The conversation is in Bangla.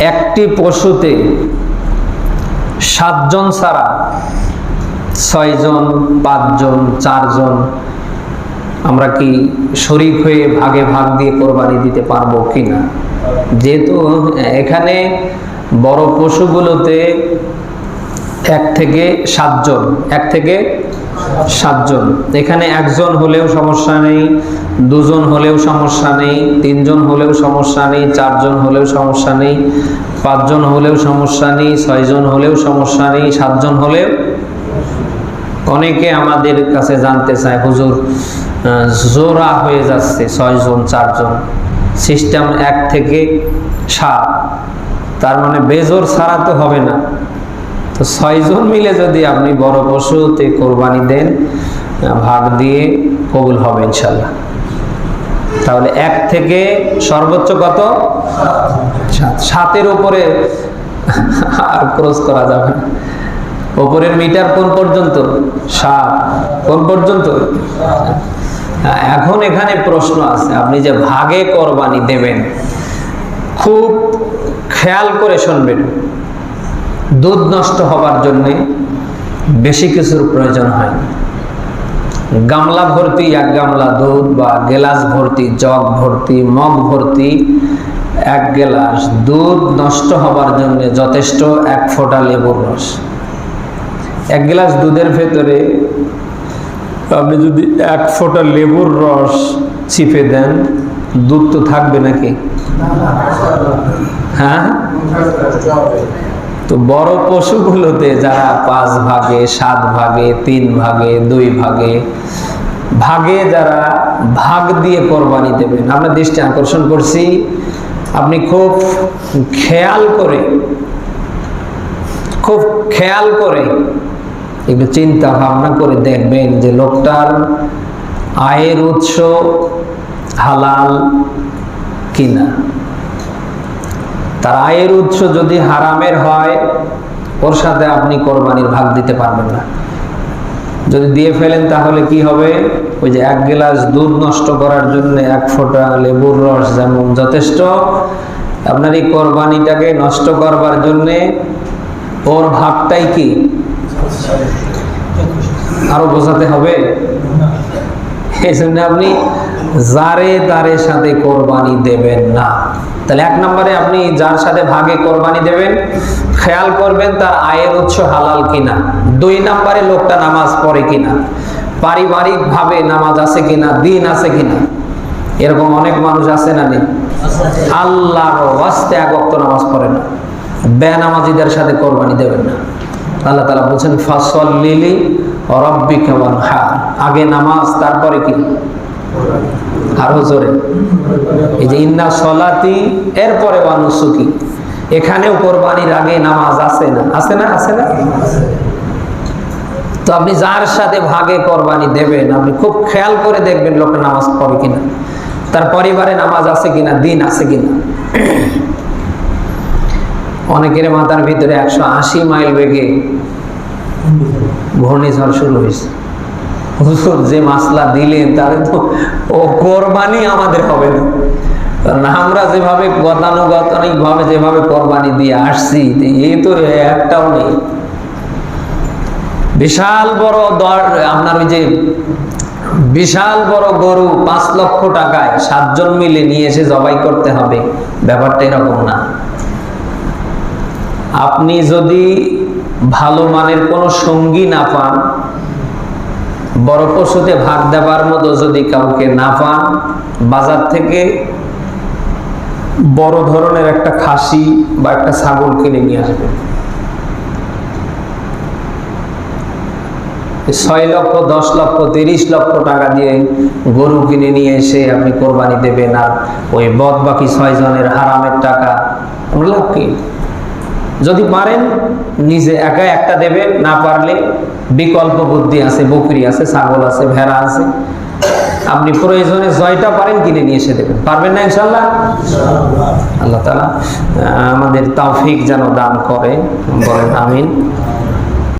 একটি পশুতে সাতজন ছাড়া ছয়জন, পাঁচজন, চারজন আমরা কি শরিক হয়ে ভাগে ভাগ দিয়ে কোরবানি দিতে পারব কি না যেহেতু এখানে বড় পশুগুলোতে এক থেকে সাতজন, এক থেকে সাতজন। এখানে একজন হলেও সমস্যা নেই, দুজন হলেও সমস্যা নেই, তিনজন হলেও সমস্যা নেই, চারজন হলেও সমস্যা নেই, পাঁচজন হলেও সমস্যা নেই, ছয়জন হলেও সমস্যা নেই, সাতজন হলেও অনেকে আমাদের কাছে জানতে চায়, হুজুর জোড়া হয়ে যাচ্ছে ছয়জন, চারজন, সিস্টেম এক থেকে সাত, তার মানে বেজোর ছাড়া তো হবে না। তো ছয়জন মিলে যদি আপনি বড় পশুতে কোরবানি দেন, ভাগ দিয়ে কবুল হবে ইনশাল্লাহ তাহলে এক থেকে সর্বোচ্চ কত? সাতের উপরে আর ক্রস করা যাবে ওপরের মিটার কোন পর্যন্ত? সাত। কোন পর্যন্ত? এখন এখানে প্রশ্ন আছে, আপনি যে ভাগে কোরবানি দেবেন, খুব খেয়াল করে শুনবেন। দুধ নষ্ট হবার জন্যে বেশি কিছুর প্রয়োজন হয়। গামলা ভর্তি, এক গামলা দুধ বা গেলাস ভর্তি, জগ ভর্তি, মগ ভর্তি, এক গেলাস দুধ নষ্ট হবার জন্য যথেষ্ট এক ফোঁটা লেবুর রস। এক গ্লাস দুধের ভেতরে আপনি যদি এক ফোঁটা লেবুর রস চিপে দেন, দুধ তো থাকবে নাকি? হ্যাঁ? তো বড় পশুগুলোতে যারা পাঁচ ভাগে, সাত ভাগে, তিন ভাগে, দুই ভাগে ভাগে যারা ভাগ দিয়ে কোরবানি দেবেন, আমরা দৃষ্টি আকর্ষণ করছি। আপনি খুব খেয়াল করে, খুব খেয়াল করে একটু চিন্তা ভাবনা করে দেখবেন যে লোকটার আয়ের উৎস হালাল কিনা। তার আয়ের উৎস যদি হারামের হয়, ওর সাথে আপনি কোরবানির ভাগ দিতে পারবেন না। যদি দিয়ে ফেলেন তাহলে কি হবে? ওই যে এক গ্লাস দুধ নষ্ট করার জন্য এক ফোঁটা লেবুর রস যেমন যথেষ্ট, আপনার এই কোরবানিটাকে নষ্ট করবার জন্যে ওর ভাগটাই কি? আরও বোঝাতে হবে? এই জন্য আপনি যারে তারে সাথে কোরবানি দেবেন না। তাহলে এক নম্বরে আপনি যার সাথে ভাগে কোরবানি দেবেন, খেয়াল করবেন তার আয়ের উৎস হালাল কিনা। দুই নম্বরে লোকটা নামাজ পড়ে কিনা। পারিবারিক ভাবে নামাজ আছে কিনা, দিন আছে কিনা। এরকম অনেক মানুষ আছে না নেই? আল্লাহর এক ওয়াক্ত নামাজ পড়ে না। বেনামাজিদের সাথে কোরবানি দেবেন না। আল্লাহ তালা বলছেন ফসল লিলি রব্বি কেমন হা আগে নামাজ, তারপরে কি? আরও জোরে। এই যে ইন্না সলাতি, এরপরে এখানেও কোরবানির আগে নামাজ আছে না? আছে না? আছে না? তো আপনি যার সাথে ভাগে কোরবানি দেবেন, আপনি খুব খেয়াল করে দেখবেন লোকে নামাজ পড়ে কিনা। তার পরিবারে নামাজ আছে কিনা, দিন আছে কিনা। অনেকের মাথার ভিতরে একশো আশি মাইল বেগে ঘূর্ণিঝড় শুরু হয়েছে। হুজুর, যে মাসলা দিলেন, তাহলে তো ও কোরবানি আমাদের হবে না। আমরা যেভাবে গতানুগতানিক ভাবে যেভাবে কোরবানি দিয়ে আসছি এই তো একটাও নেই। বিশাল বড় দর, আপনার ওই যে বিশাল বড় গরু পাঁচ লক্ষ টাকায় সাতজন মিলে নিয়ে এসে জবাই করতে হবে, ব্যাপারটা এরকম না। আপনি যদি ভালো মানের কোনো সঙ্গী না পান বড় পশুতে ভাগ দেবার মতো যদি কাউকে না পান, বাজার থেকে বড় ধরনের একটা খাসি বা একটা ছাগল কিনে নিয়ে আসবেন। ছয় লক্ষ, দশ লক্ষ, তিরিশ লক্ষ টাকা দিয়ে গরু কিনে নিয়ে এসে আপনি কোরবানি দেবেন আর ওই বদ বাকি ছয় জনের হারামের টাকা, লাভ কি? যদি পারেন, নিজে একা একটা দেবেন, না পারলে বিকল্প বুদ্ধি আছে, বকরি আছে, ছাগল আছে, ভেড়া আছে। আপনি প্রয়োজনে জয়টা পারেন, কিনে নিয়ে এসে দেবেন। পারবেন না ইনশাল্লাহ আল্লাহ তালা আমাদের তাফিক যেন দান করে। বলেন, আমিন।